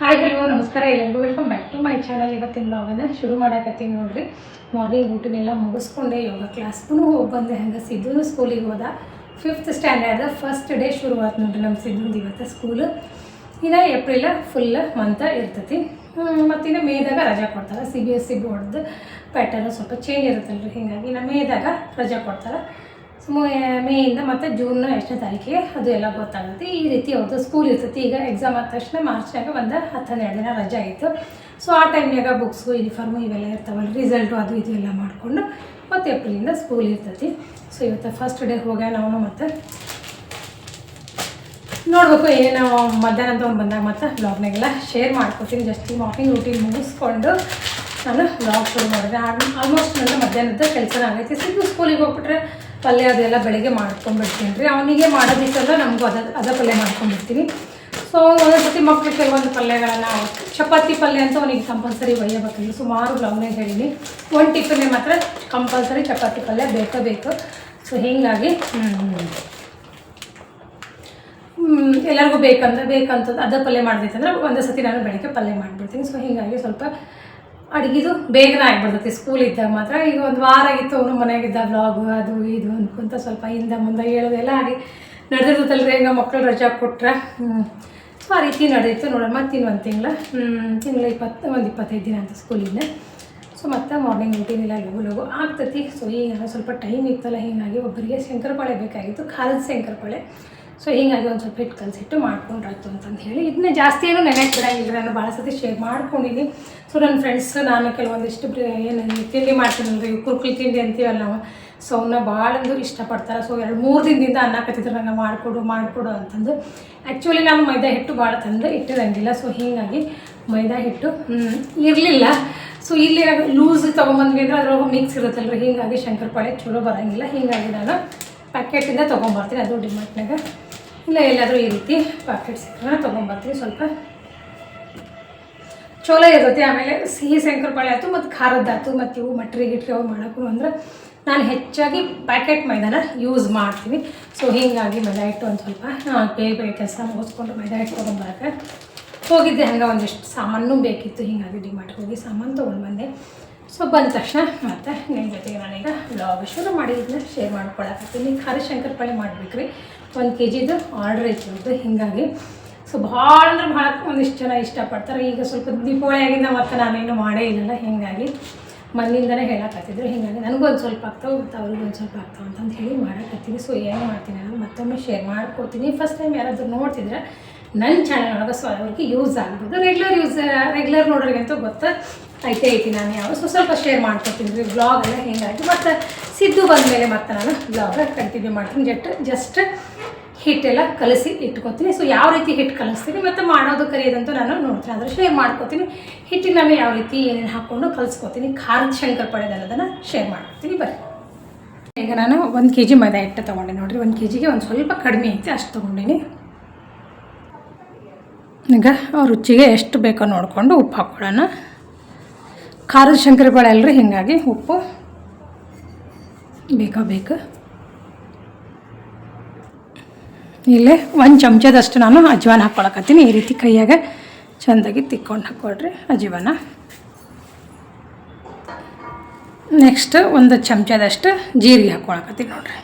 Hi hello ನಮಸ್ಕಾರ. ಎಲ್ಲರಿಗೂ welcome back to my channel ಇವತ್ತಿನ ಬ್ಲಾಗನ್ನು ಶುರು ಮಾಡಕತ್ತೀನಿ ನೋಡ್ರಿ. ಮಾರ್ನಿಂಗ್ ಊಟನೆಲ್ಲ ಮುಗಿಸ್ಕೊಂಡೆ. ಯೋಗ ಕ್ಲಾಸ್ಗೂ ಹೋಗಿ ಬಂದೆ. ಹಂಗೆ ಸಿದ್ದು ಸ್ಕೂಲಿಗೆ ಹೋದ. ಫಿಫ್ತ್ ಸ್ಟ್ಯಾಂಡರ್ಡ್ ಫಸ್ಟ್ ಡೇ ಶುರು ಆಯ್ತು ನೋಡ್ರಿ ನಮ್ಮ ಸಿದ್ದು ಇವತ್ತು ಸ್ಕೂಲು ಇನ್ನು ಏಪ್ರಿಲ ಫುಲ್ ಮಂತ ಇರ್ತೈತಿ. ಮತ್ತಿನ್ನು ಮೇದಾಗ ರಜಾ ಕೊಡ್ತಾರೆ. ಸಿ ಬಿ ಎಸ್ ಸಿ ಬೋರ್ಡ್ದು ಪ್ಯಾಟರ್ನು ಸ್ವಲ್ಪ ಚೇಂಜ್ ಇರುತ್ತಲ್ಲ ರೀ ಹೀಗಾಗಿ ಇನ್ನು ಮೇದಾಗ ರಜಾ ಕೊಡ್ತಾರೆ. ಮೇಯಿಂದ ಮತ್ತು ಜೂನ್ ಎಷ್ಟನೇ ತಾರೀಕಿಗೆ ಅದು ಎಲ್ಲ ಗೊತ್ತಾಗುತ್ತೆ. ಈ ರೀತಿ ಅವ್ರದ್ದು ಸ್ಕೂಲ್ ಇರ್ತೈತಿ. ಈಗ ಎಕ್ಸಾಮ್ ಆದ ತಕ್ಷಣ ಮಾರ್ಚ್ನಾಗ ಒಂದು ಹತ್ತು ಹನ್ನೆರಡು ದಿನ ರಜೆ ಆಯಿತು ಸೊ ಆ ಟೈಮ್ನಾಗ ಬುಕ್ಸು ಯೂನಿಫಾರ್ಮು ಇವೆಲ್ಲ ಇರ್ತಾವಲ್ಲ ರಿಸಲ್ಟು ಅದು ಇದು ಎಲ್ಲ ಮಾಡಿಕೊಂಡು ಮತ್ತು ಏಪ್ರಿಲಿಂದ ಸ್ಕೂಲ್ ಇರ್ತೈತಿ. ಸೊ ಇವತ್ತು ಫಸ್ಟ್ ಡೇ ಹೋಗ್ಯ ನಾವು ಮತ್ತು. ನೋಡಬೇಕು ಏನು ಮಧ್ಯಾಹ್ನ ಒಂದು ಬಂದಾಗ ಮತ್ತೆ ಬ್ಲಾಗ್ನಾಗೆಲ್ಲ ಶೇರ್ ಮಾಡ್ಕೊತೀನಿ. ಜಸ್ಟ್ ಮಾರ್ನಿಂಗ್ ರೂಟೀನ್ ಮುಗಿಸ್ಕೊಂಡು ನಾನು ಬ್ಲಾಗ್ ಶುರು ಮಾಡಿದೆ. ಆಲ್ಮೋಸ್ಟ್ ನನ್ನ ಮಧ್ಯಾಹ್ನದ ಕೆಲಸನ ಆಗೈತಿ. ಸಿಕ್ಕು ಸ್ಕೂಲಿಗೆ ಹೋಗ್ಬಿಟ್ರೆ ಪಲ್ಯ ಅದೆಲ್ಲ ಬೆಳಗ್ಗೆ ಮಾಡ್ಕೊಂಡ್ಬಿಡ್ತೀನಿ ರೀ. ಅವನಿಗೆ ಮಾಡೋದಿತ್ತಲ್ಲ ನಮಗೂ ಅದ ಅದ ಪಲ್ಯ ಮಾಡ್ಕೊಂಡ್ಬಿಡ್ತೀನಿ. ಸೊ ಒಂದೊಂದು ಸತಿ ಮಕ್ಕಳು ಕೆಲವೊಂದು ಪಲ್ಯಗಳನ್ನು ಚಪಾತಿ ಪಲ್ಯ ಅಂತ ಅವನಿಗೆ ಕಂಪಲ್ಸರಿ ಒಯ್ಯಬೇಕಲ್ಲ ಸುಮಾರು ಲವ್ನೇ ಹೇಳೀನಿ. ಒಂದು ಟಿಫಿನ್ಗೆ ಮಾತ್ರ ಕಂಪಲ್ಸರಿ ಚಪಾತಿ ಪಲ್ಯ ಬೇಕೇ ಬೇಕು. ಸೊ ಹೀಗಾಗಿ ಎಲ್ಲರಿಗೂ ಬೇಕಂದ್ರೆ ಬೇಕಂತ ಅದ ಪಲ್ಯ ಮಾಡಬೇಕಂದ್ರೆ ಒಂದೇ ಸತಿ ನಾನು ಬೆಳಗ್ಗೆ ಪಲ್ಯ ಮಾಡಿಬಿಡ್ತೀನಿ. ಸೊ ಹೀಗಾಗಿ ಸ್ವಲ್ಪ ಅಡುಗೆದು ಬೇಗನೆ ಆಗಿಬಿಡ್ತೈತಿ ಸ್ಕೂಲ್ ಇದ್ದಾಗ ಮಾತ್ರ. ಈಗ ಒಂದು ವಾರ ಆಗಿತ್ತು, ಅವನು ಮನೆಯಾಗಿದ್ದ ಬ್ಲಾಗು ಅದು ಇದು ಅಂದ್ಕೊಂತ ಸ್ವಲ್ಪ ಹಿಂದೆ ಮುಂದೆ ಹೇಳೋದೆಲ್ಲ ಆಗಿ ನಡೆದಿರ್ತಲ್ರಿ ಹೆಂಗೆ ಮಕ್ಕಳು ರಜಾ ಕೊಟ್ಟರೆ ಸೊ ಆ ರೀತಿ ನಡೆಯಿತು ನೋಡೋಣ ಮತ್ತೆ ಇನ್ನೊಂದು ತಿಂಗಳ ತಿಂಗಳ ಇಪ್ಪತ್ತು, ಒಂದು ಇಪ್ಪತ್ತೈದು ದಿನ ಅಂತ ಸ್ಕೂಲಿಂದ ಸೊ ಮತ್ತೆ ಮಾರ್ನಿಂಗ್ ರೂಟೀನ್ ಇಲ್ಲ ಲಘು ಲಘು ಆಗ್ತೈತಿ. ಸೊ ಈಗ ಸ್ವಲ್ಪ ಟೈಮ್ ಇತ್ತಲ್ಲ, ಹೀಗಾಗಿ ಒಬ್ಬರಿಗೆ ಶಂಕರಪಾಳೆ ಬೇಕಾಗಿತ್ತು ಖಾರದ ಶಂಕರಪಾಳೆ. ಸೊ ಹೀಗಾಗಿ ಒಂದು ಸ್ವಲ್ಪ ಹಿಟ್ಟು ಕಲಸಿಟ್ಟು ಮಾಡ್ಕೊಂಡ್ರಾಯ್ತು ಅಂತಂದು ಹೇಳಿ. ಇದನ್ನ ಜಾಸ್ತಿ ಏನು ನೆನೆಗೆ ಬಿಡೋಂಗಿಲ್ಲ ನಾನು ಭಾಳ ಸತಿ ಶೇರ್ ಮಾಡ್ಕೊಂಡಿದ್ದೀನಿ ಸೊ ನನ್ನ ಫ್ರೆಂಡ್ಸ್ ನಾನು ಕೆಲವೊಂದಿಷ್ಟು ಏನು ತಿಂಡಿ ಮಾಡ್ತೀನಲ್ರಿ ಕುರ್ಕುಲಿ ತಿಂಡಿ ಅಂತೀವಲ್ಲ ನಾವು. ಸೊ ಅವನ್ನ ಭಾಳ ಅಂದ್ರೆ ಇಷ್ಟಪಡ್ತಾರೆ. ಸೊ ಎರಡು ಮೂರು ದಿನದಿಂದ ಅನ್ನಕತ್ತಿದ್ರು ನಂಗೆ ಮಾಡಿಕೊಡು ಮಾಡಿಕೊಡು ಅಂತಂದು. ಆ್ಯಕ್ಚುಲಿ ನಾನು ಮೈದಾ ಹಿಟ್ಟು ಭಾಳ ತಂದು ಇಟ್ಟಿರಂಗಿಲ್ಲ. ಸೊ ಹೀಗಾಗಿ ಮೈದಾ ಹಿಟ್ಟು ಇರಲಿಲ್ಲ. ಸೊ ಇಲ್ಲಿ ಲೂಸ್ ತೊಗೊಂಬಂದ್ವಿ ಅಂದರೆ ಅದ್ರೊಳಗೆ ಮಿಕ್ಸ್ ಇರುತ್ತಲ್ರಿ. ಹೀಗಾಗಿ ಶಂಕರಪಾಳೆ ಚಲೋ ಬರೋಂಗಿಲ್ಲ. ಹೀಗಾಗಿ ನಾನು ಪ್ಯಾಕೆಟಿಂದ ತೊಗೊಂಬರ್ತೀನಿ. ಅದು ಡಿಮಾರ್ಟ್ನಾಗ ಇಲ್ಲ, ಎಲ್ಲಾದರೂ ಈ ರೀತಿ ಪಾಕೆಟ್ ಸಿಕ್ಕರೆ ತೊಗೊಂಬರ್ತೀವಿ ಸ್ವಲ್ಪ. ಚಲೋ ಇರ್ತೈತಿ, ಆಮೇಲೆ ಸಿಹಿ ಶಂಕರಪಾಳೆ ಆಯಿತು, ಮತ್ತು ಖಾರದ್ದಾಯ್ತು ಮತ್ತು ಇವು ಮಟ್ರಿ ಗಿಟ್ರಿ ಅವು ಮಾಡೋಕ್ಕೂ ಅಂದ್ರೆ ನಾನು ಹೆಚ್ಚಾಗಿ ಪ್ಯಾಕೆಟ್ ಮೈದಾನ ಯೂಸ್ ಮಾಡ್ತೀನಿ. ಸೊ ಹೀಗಾಗಿ ಮೈದಾ ಹಿಟ್ಟು ಒಂದು ಸ್ವಲ್ಪ ಬೇಗ ಬೇಗ ಕೆಲಸ ಮುಗಿಸ್ಕೊಂಡು ಮೈದಾ ಹಿಟ್ಟು ತೊಗೊಂಬರಕ್ಕೆ ಹೋಗಿದ್ದೆ. ಹಂಗೆ ಒಂದಿಷ್ಟು ಸಾಮಾನು ಬೇಕಿತ್ತು, ಹೀಗಾಗಿ ಡಿಮಾರ್ಟ್ಗೆ ಹೋಗಿ ಸಾಮಾನು ತೊಗೊಂಡು ಬಂದೆ. ಸೊ ಬಂದ ತಕ್ಷಣ ಮತ್ತೆ ನಿಮ್ಮ ಜೊತೆಗೆ ನಾನೀಗ ಬ್ಲಾಗ್ ಶುರು ಮಾಡಿ ಇದನ್ನ ಶೇರ್ ಮಾಡ್ಕೊಳಕತ್ತೀನಿ. ಖಾರ ಶಂಕರಪಾಳೆ ಮಾಡ್ಬೇಕ್ರಿ. ಒಂದು ಕೆ ಜಿದು ಆರ್ಡ್ರ್ ಐತಿ ಹೀಗಾಗಿ. ಸೊ ಭಾಳ ಅಂದ್ರೆ ಭಾಳ ಒಂದಿಷ್ಟು ಜನ ಇಷ್ಟಪಡ್ತಾರೆ. ಈಗ ಸ್ವಲ್ಪ ದೀಪಾವಳಿ ಆಗಿಂದ ಮತ್ತೆ ನಾನೇನು ಮಾಡೇ ಇಲ್ಲಲ್ಲ, ಹೀಗಾಗಿ ಮನೆಯಿಂದನೇ ಹೇಳಕತ್ತಿದ್ರು. ಹಿಂಗಾಗಿ ನನಗೊಂದು ಸ್ವಲ್ಪ ಆಗ್ತಾವೆ, ಮತ್ತು ಅವ್ರಿಗೊಂದು ಸ್ವಲ್ಪ ಆಗ್ತಾವೆ ಅಂತಂದು ಹೇಳಿ ಮಾಡಕತ್ತೀನಿ. ಸೊ ಏನು ಮಾಡ್ತೀನಿ ನಾನು ಮತ್ತೊಮ್ಮೆ ಶೇರ್ ಮಾಡ್ಕೊಡ್ತೀನಿ ಫಸ್ಟ್ ಟೈಮ್ ಯಾರಾದರೂ ನೋಡ್ತಿದ್ರೆ ನನ್ನ ಚಾನಲ್ ಒಳಗೆ ಸೊ ಅವ್ರಿಗೆ ಯೂಸ್ ಆಗ್ಬೋದು ರೆಗ್ಯುಲರ್ ಯೂಸ್ ರೆಗ್ಯುಲರ್ ನೋಡೋರಿಗಂತೂ ಗೊತ್ತಾ? ಐತೆ ಐತಿ ನಾನು ಯಾವ ಸೊ ಸ್ವಲ್ಪ ಶೇರ್ ಮಾಡ್ಕೊತೀನಿ ರೀ ಬ್ಲಾಗ್ ಎಲ್ಲ ಹೀಗಾಗಿ ಮತ್ತು ಸಿದ್ದು ಬಂದಮೇಲೆ ಮತ್ತೆ ನಾನು ಬ್ಲಾಗ ಕಂಟಿನ್ಯೂ ಮಾಡ್ತೀನಿ. ಜಟ್ ಜಸ್ಟ್ ಹಿಟ್ಟೆಲ್ಲ ಕಲಸಿ ಇಟ್ಕೊತೀನಿ. ಸೊ ಯಾವ ರೀತಿ ಹಿಟ್ಟು ಕಲಿಸ್ತೀನಿ, ಮತ್ತು ಮಾಡೋದು, ಕರಿಯೋದಂತೂ ನಾನು ನೋಡ್ತೀನಿ. ಅಂದರೆ ಶೇರ್ ಮಾಡ್ಕೊತೀನಿ. ಹಿಟ್ಟಿಗೆ ನಾನು ಯಾವ ರೀತಿ ಏನೇನು ಹಾಕ್ಕೊಂಡು ಕಲಿಸ್ಕೊತೀನಿ, ಖಾರದ ಶಂಕರಪಾಳೆದು ಅನ್ನೋದನ್ನು ಶೇರ್ ಮಾಡ್ಕೊತೀನಿ. ಬರ್ರಿ. ಈಗ ನಾನು ಒಂದು ಕೆ ಜಿ ಮೈದಾ ಹಿಟ್ಟು ತೊಗೊಂಡೆ. ನೋಡಿರಿ, ಒಂದು ಕೆ ಜಿಗೆ ಒಂದು ಸ್ವಲ್ಪ ಕಡಿಮೆ ಐತಿ, ಅಷ್ಟು ತೊಗೊಂಡೀನಿ. ಈಗ ರುಚಿಗೆ ಎಷ್ಟು ಬೇಕೋ ನೋಡಿಕೊಂಡು ಉಪ್ಪು ಹಾಕ್ಕೊಳ್ಳೋಣ ಖಾರದ ಶಂಕರಪಾಳೆ ಅಲ್ರಿ ಹೀಗಾಗಿ ಉಪ್ಪು ಬೇಕೋ ಬೇಕು. ಇಲ್ಲೇ ಒಂದು ಚಮಚದಷ್ಟು ನಾನು ಅಜ್ವಾನ ಹಾಕ್ಕೊಳಕತ್ತೀನಿ ಈ ರೀತಿ ಕೈಯಾಗೆ ಚೆಂದಾಗಿ ತಿಕ್ಕೊಂಡು ಹಾಕ್ಕೊಳ್ರಿ ಅಜ್ವಾನ. ನೆಕ್ಸ್ಟ್ ಒಂದು ಚಮಚದಷ್ಟು ಜೀರಿಗೆ ಹಾಕ್ಕೊಳಕತ್ತೀನಿ ನೋಡ್ರಿ.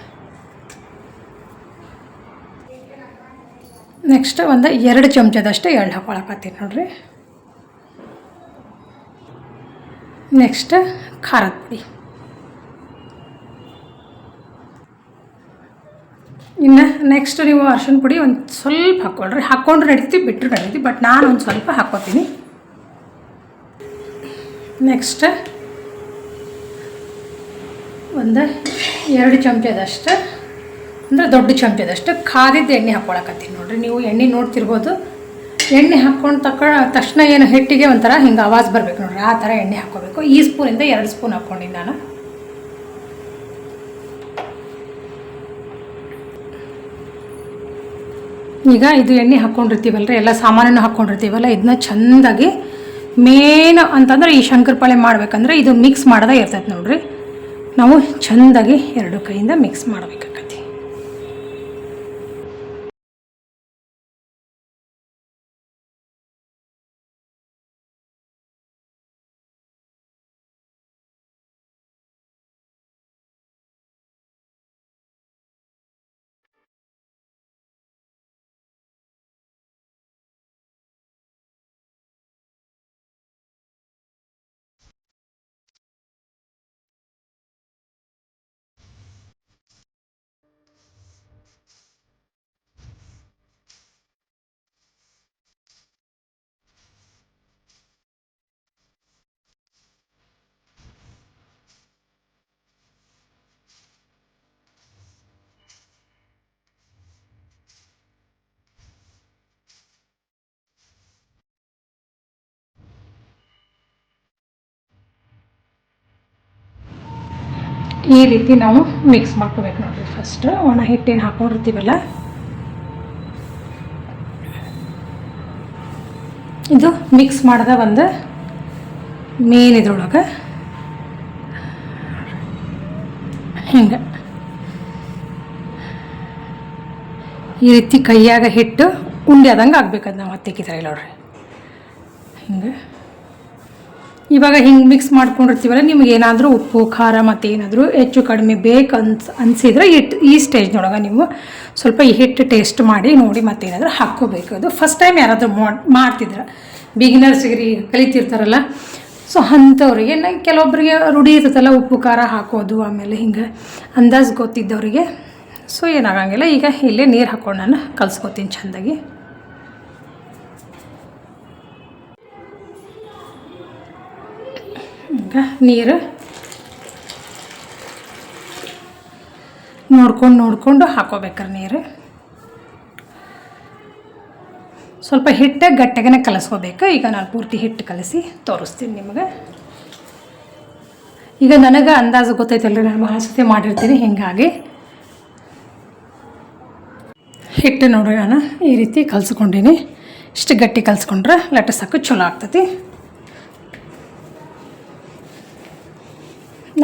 ನೆಕ್ಸ್ಟ್ ಒಂದು ಎರಡು ಚಮಚದಷ್ಟು ಎಳ್ಳು ಹಾಕ್ಕೊಳಕತ್ತೀನಿ ನೋಡ್ರಿ. ನೆಕ್ಸ್ಟ್ ಖಾರದ ಪುಡಿ. ಇನ್ನು ನೆಕ್ಸ್ಟ್ ನೀವು ಅರ್ಶಿನ ಪುಡಿ ಒಂದು ಸ್ವಲ್ಪ ಹಾಕ್ಕೊಳ್ರಿ. ಹಾಕ್ಕೊಂಡ್ರೆ ನಡೀತಿ ಬಿಟ್ಟರೆ ನಡೀತಿ ಬಟ್ ನಾನು ಒಂದು ಸ್ವಲ್ಪ ಹಾಕ್ಕೋತೀನಿ. ನೆಕ್ಸ್ಟ್ ಒಂದು ಎರಡು ಚಮಚದಷ್ಟು ಅಂದರೆ ದೊಡ್ಡ ಚಮಚದಷ್ಟು ಖಾದಿದ್ದು ಎಣ್ಣೆ ಹಾಕ್ಕೊಳಕತ್ತೀನಿ ನೋಡಿರಿ. ನೀವು ಎಣ್ಣೆ ನೋಡ್ತಿರ್ಬೋದು. ಎಣ್ಣೆ ಹಾಕ್ಕೊಂಡು ತಕ್ಕ ತಕ್ಷಣ ಏನು ಹಿಟ್ಟಿಗೆ ಒಂಥರ ಹಿಂಗೆ ಆವಾಜ್ ಬರಬೇಕು ನೋಡ್ರಿ. ಆ ಥರ ಎಣ್ಣೆ ಹಾಕ್ಕೋಬೇಕು ಈ ಸ್ಪೂನಿಂದ ಎರಡು ಸ್ಪೂನ್ ಹಾಕ್ಕೊಂಡಿನಿ ನಾನು. ಈಗ ಇದು ಎಣ್ಣೆ ಹಾಕ್ಕೊಂಡಿರ್ತೀವಲ್ರಿ ಎಲ್ಲ ಸಾಮಾನನ್ನು ಹಾಕ್ಕೊಂಡಿರ್ತೀವಲ್ಲ ಇದನ್ನ ಚೆಂದಾಗಿ ಮೇನ್ ಅಂತಂದ್ರೆ ಈ ಶಂಕರಪಾಳೆ ಮಾಡ್ಬೇಕಂದ್ರೆ ಇದು ಮಿಕ್ಸ್ ಮಾಡೋದೇ ಇರ್ತೈತೆ ನೋಡ್ರಿ. ನಾವು ಚೆಂದಾಗಿ ಎರಡು ಕೈಯಿಂದ ಮಿಕ್ಸ್ ಮಾಡಬೇಕು ಈ ರೀತಿ ನಾವು ಮಿಕ್ಸ್ ಮಾಡ್ಕೋಬೇಕು ನೋಡಿರಿ ಫಸ್ಟ್ ಒಣ ಹಿಟ್ಟೇನು ಹಾಕೊಂಡಿರ್ತೀವಲ್ಲ? ಇದು ಮಿಕ್ಸ್ ಮಾಡಿದ ಒಂದು ಮೇನ್ ಇದ್ರೊಳಗೆ. ಹಿಂಗೆ. ಈ ರೀತಿ ಕೈಯಾಗ ಹಿಟ್ಟು ಉಂಡೆ ಆದಂಗೆ ಆಗ್ಬೇಕದು ನಾವು ಹತ್ತಿಕ್ಕಿದ್ರೆ ನೋಡ್ರಿ. ಹಿಂಗೆ. ಇವಾಗ ಹಿಂಗೆ ಮಿಕ್ಸ್ ಮಾಡ್ಕೊಂಡಿರ್ತೀವಲ್ಲ, ನಿಮ್ಗೆ ಏನಾದರೂ ಉಪ್ಪು, ಖಾರ ಮತ್ತು ಏನಾದರೂ ಹೆಚ್ಚು ಕಡಿಮೆ ಬೇಕು ಅನ್ಸ್, ಅನಿಸಿದ್ರೆ ಹಿಟ್ಟು ಈ ಸ್ಟೇಜ್ನೊಳಗೆ ನೀವು ಸ್ವಲ್ಪ ಈ ಹಿಟ್ಟು ಟೇಸ್ಟ್ ಮಾಡಿ, ನೋಡಿ ಮತ್ತೇನಾದರೂ ಹಾಕ್ಕೋಬೇಕು. ಅದು ಫಸ್ಟ್ ಟೈಮ್ ಯಾರಾದರೂ ಮಾಡ್ತಿದ್ರೆ ಬಿಗಿನರ್ಸ್ಗೆ ರೀ ಕಲಿತಿರ್ತಾರಲ್ಲ. ಸೊ ಅಂಥವ್ರಿಗೆ ಕೆಲವೊಬ್ಬರಿಗೆ ರೂಢಿ ಇರುತ್ತಲ್ಲ, ಉಪ್ಪು, ಖಾರ ಹಾಕೋದು, ಆಮೇಲೆ ಹಿಂಗೆ ಅಂದಾಜು ಗೊತ್ತಿದ್ದವರಿಗೆ. ಸೊ ಏನಾಗಂಗಿಲ್ಲ, ಈಗ ಇಲ್ಲೇ ನೀರು ಹಾಕ್ಕೊಂಡು ನಾನು ಕಲ್ಸ್ಕೊತೀನಿ ಚೆಂದಾಗಿ. ನೀರು ನೋಡ್ಕೊಂಡು ನೋಡಿಕೊಂಡು ಹಾಕೋಬೇಕ್ರಿ ನೀರು. ಸ್ವಲ್ಪ ಹಿಟ್ಟು ಗಟ್ಟಿಗೆ ಕಲಿಸ್ಕೋಬೇಕು. ಈಗ ನಾನು ಪೂರ್ತಿ ಹಿಟ್ಟು ಕಲಸಿ ತೋರಿಸ್ತೀನಿ ನಿಮಗೆ. ಈಗ ನನಗೆ ಅಂದಾಜು ಗೊತ್ತೈತಲ್ರಿ, ನಾನು ಭಾಳ ಸತಿ ಮಾಡಿರ್ತೀನಿ ಹೀಗಾಗಿ. ಹಿಟ್ಟು ನೋಡ್ರಿ ನಾನು ಈ ರೀತಿ ಕಲ್ಸ್ಕೊಂಡೀನಿ. ಇಷ್ಟು ಗಟ್ಟಿ ಕಲ್ಸ್ಕೊಂಡ್ರೆ ಲಟ್ಟಿಸೋಕೆ ಚಲೋ ಆಗ್ತೈತಿ.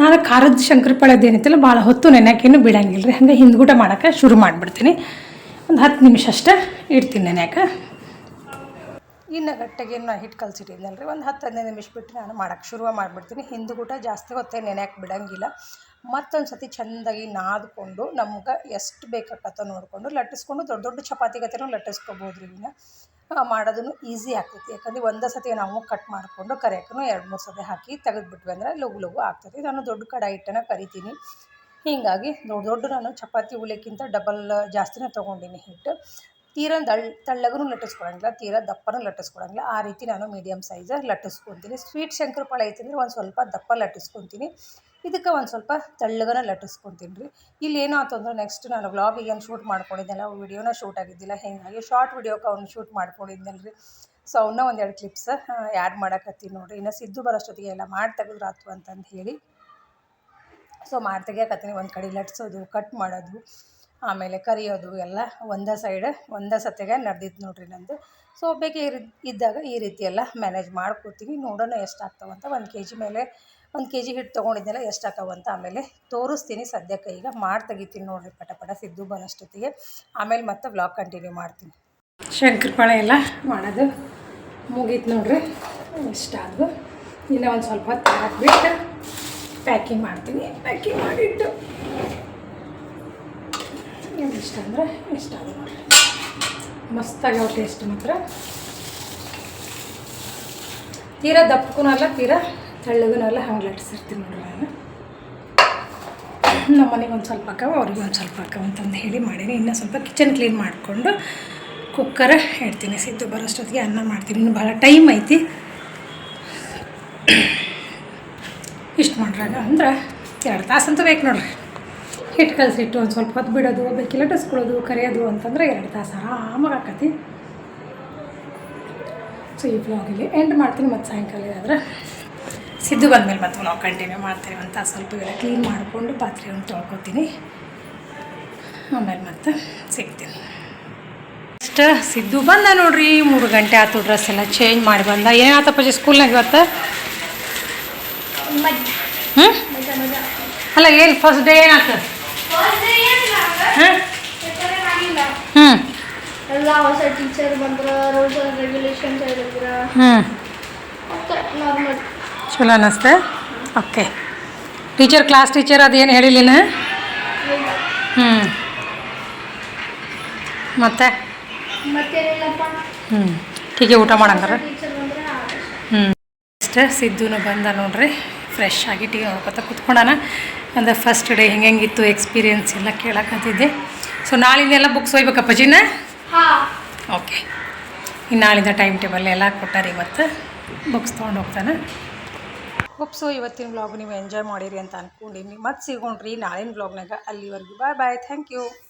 ನಾನು ಖಾರದ ಶಂಕರಪಾಳ್ಯದ ಏನೈತಲ್ಲ ಭಾಳ ಹೊತ್ತು ನೆನೆಯೋಕೇನು ಬಿಡಂಗಿಲ್ಲ ರೀ ಹಂಗೆ ಹಿಂದ್ಗೂಟ ಮಾಡೋಕೆ ಶುರು ಮಾಡಿಬಿಡ್ತೀನಿ. ಒಂದು ಹತ್ತು ನಿಮಿಷ ಅಷ್ಟೇ ಇಡ್ತೀನಿ ನೆನೆಯೋಕೆ. ಇನ್ನು ಗಟ್ಟಿಗೆ ಏನು ಹಿಟ್ಟು ಕಲ್ಸಿಟ್ಟಿದ್ನಲ್ಲ ರೀ ಒಂದು ಹತ್ತು ಹದಿನೈದು ನಿಮಿಷ ಬಿಟ್ಟು ನಾನು ಮಾಡೋಕ್ಕೆ ಶುರು ಮಾಡಿಬಿಡ್ತೀನಿ. ಹಿಂದ್ಗೂಟ ಜಾಸ್ತಿ ಹೊತ್ತೇ ನೆನೆಯೋಕೆ ಬಿಡಂಗಿಲ್ಲ. ಮತ್ತೊಂದು ಸತಿ ಚೆಂದಾಗಿ ನಾದ್ಕೊಂಡು ನಮ್ಗೆ ಎಷ್ಟು ಬೇಕಾಗತ್ತೋ ನೋಡಿಕೊಂಡು ಲಟ್ಟಿಸ್ಕೊಂಡು ದೊಡ್ಡ ದೊಡ್ಡ ಚಪಾತಿ ಗತಿನೂ ಲಟ್ಟಿಸ್ಕೊಬೋದು ರೀ ಇವನ್ನ ಮಾಡೋದನ್ನು ಈಸಿ ಆಗ್ತೈತಿ. ಯಾಕಂದರೆ ಒಂದೇ ಸತಿ ನಾವು ಕಟ್ ಮಾಡಿಕೊಂಡು ಕರಿಯೋಕ್ಕೂ ಎರಡು ಮೂರು ಸತಿ ಹಾಕಿ ತೆಗೆದ್ಬಿಟ್ವಿ ಅಂದರೆ ಲಘು ಲಘು ಆಗ್ತೈತಿ. ನಾನು ದೊಡ್ಡ ಕಡಾಯಿ ಹಿಟ್ಟನ್ನು ಕರಿತೀನಿ. ಹೀಗಾಗಿ ದೊಡ್ಡ ದೊಡ್ಡ ನಾನು ಚಪಾತಿ ಉಳಿಕ್ಕಿಂತ ಡಬಲ್ ಜಾಸ್ತಿನೇ ತೊಗೊಂಡಿನಿ ಹಿಟ್ಟು. ತೀರ ದಳ್ ತಳ್ಳಗೂ ಲಟ್ಟಿಸ್ಕೊಳಂಗಿಲ್ಲ, ತೀರ ದಪ್ಪನೂ ಲಟ್ಟಿಸ್ಕೊಳಂಗಿಲ್ಲ. ಆ ರೀತಿ ನಾನು ಮೀಡಿಯಮ್ ಸೈಜ್ ಲಟ್ಟಿಸ್ಕೊತೀನಿ. ಸ್ವೀಟ್ ಶಂಕರಪಾಳೆ ಐತಂದ್ರೆ ಒಂದು ಸ್ವಲ್ಪ ದಪ್ಪ ಲಟ್ಟಿಸ್ಕೊತೀನಿ. ಇದಕ್ಕೆ ಒಂದು ಸ್ವಲ್ಪ ತೆಳ್ಳಗನ ಲಟ್ಟಿಸ್ಕೊತೀನಿ ರೀ. ಇಲ್ಲಿ ಏನಾಯ್ತು ಅಂದ್ರೆ ನೆಕ್ಸ್ಟ್ ನಾನು ವ್ಲಾಗಿಗೆ ಏನು ಶೂಟ್ ಮಾಡ್ಕೊಂಡಿದ್ದೆಲ್ಲ ವಿಡಿಯೋನ ಶೂಟ್ ಆಗಿದ್ದಿಲ್ಲ. ಹೀಗಾಗಿ ಶಾರ್ಟ್ ವಿಡಿಯೋಕ್ಕೆ ಅವ್ನು ಶೂಟ್ ಮಾಡ್ಕೊಂಡಿದ್ದೆಲ್ಲ ರೀ ಸೊ ಅವನ್ನ ಒಂದೆರಡು ಕ್ಲಿಪ್ಸ್ ಆ್ಯಡ್ ಮಾಡಕತ್ತೀನಿ ನೋಡಿರಿ. ಇನ್ನು ಸಿದ್ದು ಬರೋಷ್ಟೊತ್ತಿಗೆ ಎಲ್ಲ ಮಾಡಿ ತೆಗೆದ್ರಾತು ಅಂತಂದು ಹೇಳಿ. ಸೊ ಮಾಡಿ ತೆಗಿಯಕತ್ತೀನಿ. ಒಂದು ಕಡೆ ಲಟ್ಸೋದು ಕಟ್ ಮಾಡೋದು, ಆಮೇಲೆ ಕರಿಯೋದು ಎಲ್ಲ ಒಂದೇ ಸೈಡ್ ಒಂದೇ ಸತ್ತೆಗೆ ನಡೆದಿತ್ತು ನೋಡ್ರಿ ನಂದು. ಸೊ ಬೇಕು ಇದ್ದಾಗ ಈ ರೀತಿ ಎಲ್ಲ ಮ್ಯಾನೇಜ್ ಮಾಡ್ಕೊತೀನಿ ನೋಡೋಣ ಎಷ್ಟು ಆಗ್ತಾವಂತ ಒಂದು ಕೆ ಜಿ ಮೇಲೆ ಒಂದು ಕೆ ಜಿ ಹಿಟ್ಟು ತೊಗೊಂಡಿದ್ದೆಲ್ಲ ಎಷ್ಟು ಅಂತ ಆಮೇಲೆ ತೋರಿಸ್ತೀನಿ ಸದ್ಯಕ್ಕೆ. ಈಗ ಮಾಡಿ ತೆಗಿತೀನಿ ನೋಡಿರಿ ಪಟ ಪಟ ಸಿದ್ದು ಬರೋಷ್ಟೊತ್ತಿಗೆ ಆಮೇಲೆ ಮತ್ತೆ ಬ್ಲಾಗ್ ಕಂಟಿನ್ಯೂ ಮಾಡ್ತೀನಿ. ಶಂಕರಪಾಳೆ ಎಲ್ಲ ಮಾಡೋದು ಮುಗೀತು ನೋಡ್ರಿ. ಇಷ್ಟಾದವು ಇನ್ನು ಒಂದು ಸ್ವಲ್ಪ ಹೊತ್ತು ಹಾಕ್ಬಿಟ್ಟು ಪ್ಯಾಕಿಂಗ್ ಮಾಡ್ತೀನಿ. ಪ್ಯಾಕಿಂಗ್ ಮಾಡಿಟ್ಟು ಇಷ್ಟ ಅಂದರೆ ಇಷ್ಟ ಅದು ನೋಡಿರಿ. ಮಸ್ತಾಗ್ಯಾವ ಟೇಸ್ಟ್ ಮಾತ್ರ? ತೀರಾ ದಪ್ಪಕ್ಕೂ ಅಲ್ಲ ತೀರಾ ತೆಳ್ಳಗೂ ಅಲ್ಲ ಹಂಗೆ ಲಟ್ಟಿಸಿರ್ತೀನಿ ನೋಡ್ರಿ ನಾನು. ನಮ್ಮ ಮನೆಗೆ ಒಂದು ಸ್ವಲ್ಪ ಹಾಕವ, ಅವ್ರಿಗೆ ಒಂದು ಸ್ವಲ್ಪ ಹಾಕವ ಅಂತಂದು ಹೇಳಿ ಮಾಡೀನಿ. ಇನ್ನೂ ಸ್ವಲ್ಪ ಕಿಚನ್ ಕ್ಲೀನ್ ಮಾಡಿಕೊಂಡು ಕುಕ್ಕರ್ ಇಡ್ತೀನಿ. ಸಿದ್ದು ಬರೋಷ್ಟೊತ್ತಿಗೆ ಅನ್ನ ಮಾಡ್ತೀನಿ. ಇನ್ನು ಭಾಳ ಟೈಮ್ ಐತಿ. ಇಷ್ಟು ಮಾಡ್ರಾಗ ಅಂದ್ರೆ ಎರಡು ತಾಸು ಬೇಕು ನೋಡ್ರಿ. ಹಿಟ್ಟು ಕಲಸಿಟ್ಟು ಒಂದು ಸ್ವಲ್ಪ ಹೊತ್ತು ಬಿಡೋದು, ಬೇಕಿಲ್ಲ ಲಟ್ಟಿಸ್ಕೊಳ್ಳೋದು ಕರೆಯೋದು ಅಂತಂದ್ರೆ ಎರಡು ತಾಸು ಆರಾಮಾಗಿ ಆಕತಿ. ಸೊ ಈ ಬ್ಲಾಗಿಲ್ಲಿ ಎಂಡ್ ಮಾಡ್ತೀನಿ. ಮತ್ತು ಸಾಯಂಕಾಲ ಆದ್ರೆ ಸಿದ್ದು ಬಂದಮೇಲೆ ಮತ್ತೆ ನಾವು ಕಂಟಿನ್ಯೂ ಮಾಡ್ತೀವಿ ಅಂತ ಸ್ವಲ್ಪ ಎಲ್ಲ ಕ್ಲೀನ್ ಮಾಡಿಕೊಂಡು ಪಾತ್ರೆಯನ್ನು ತೊಳ್ಕೊತೀನಿ. ಆಮೇಲೆ ಮತ್ತೆ ಸಿಗ್ತೀನಿ. ಅಷ್ಟ ಸಿದ್ದು ಬಂದ ನೋಡ್ರಿ ಮೂರು ಗಂಟೆ ಆತು ಡ್ರೆಸ್ ಎಲ್ಲ ಚೇಂಜ್ ಮಾಡಿ ಬಂದ. ಏನಾಯ್ತಪ್ಪ ಸ್ಕೂಲ್ನಾಗ ಇವತ್ತು? ಹ್ಞೂ ಅಲ್ಲ ಏನು ಫಸ್ಟ್ ಡೇ ಏನಾಯ್ತು ಹಾಂ ಹ್ಞೂ ಎಲ್ಲ ಹೊಸ ಟೀಚರ್ ಬಂದ್ರ ರೂಲ್ಸ್ ಆ್ಯಂಡ್ ರೆಗ್ಯುಲೇಷನ್ಸ್ ಹೇಳಿದ್ರ. ಹ್ಞೂ ಮತ್ತೆ ನಾರ್ಮಲ್ ಚಲೋ ಅನ್ನಿಸ್ತೆ ಓಕೆ ಟೀಚರ್ ಕ್ಲಾಸ್ ಟೀಚರ್ ಅದೇನು ಹೇಳಿಲ್ಲ ಹ್ಞೂ ಮತ್ತೆ? ಹ್ಞೂ ಹೀಗೆ ಊಟ ಮಾಡಂಗಾರ ಟೀಚರ್ ಹ್ಞೂ ಅಷ್ಟೇ. ಸಿದ್ದುನು ಬಂದ ನೋಡ್ರಿ. ಫ್ರೆಶ್ ಆಗಿ ಟೀ ನೋಡ್ಕೊತ ಕುತ್ಕೊಂಡಾನ. ಅಂದರೆ ಫಸ್ಟ್ ಡೇ ಹೆಂಗೆ ಹೆಂಗಿತ್ತು ಎಕ್ಸ್ಪೀರಿಯನ್ಸ್ ಎಲ್ಲ ಕೇಳಕ್ಕಂತಿದ್ದೆ ಸೊ ನಾಳಿಂದೆಲ್ಲ ಬುಕ್ಸ್ ಒಯ್ಬೇಕಪ್ಪ ಜಿನ ಓಕೆ ಇನ್ನು ನಾಳಿಂದ ಟೈಮ್ ಟೇಬಲ್ ಎಲ್ಲ ಕೊಟ್ಟಾರೆ ಇವತ್ತು. ಬುಕ್ಸ್ ತೊಗೊಂಡು ಹೋಗ್ತಾನೆ. ಹೋಪ್ಸು ಇವತ್ತಿನ ವ್ಲಾಗ್ ನೀವು ಎಂಜಾಯ್ ಮಾಡಿರಿ ಅಂತ ಅಂದ್ಕೊಂಡಿನಿ ಮತ್ತೆ ಸಿಗೋಣ್ರಿ ನಾಳಿನ ವ್ಲಾಗ್ನಾಗ ಅಲ್ಲಿವರೆಗೂ ಬಾಯ್ ಬಾಯ್ ಥ್ಯಾಂಕ್ ಯು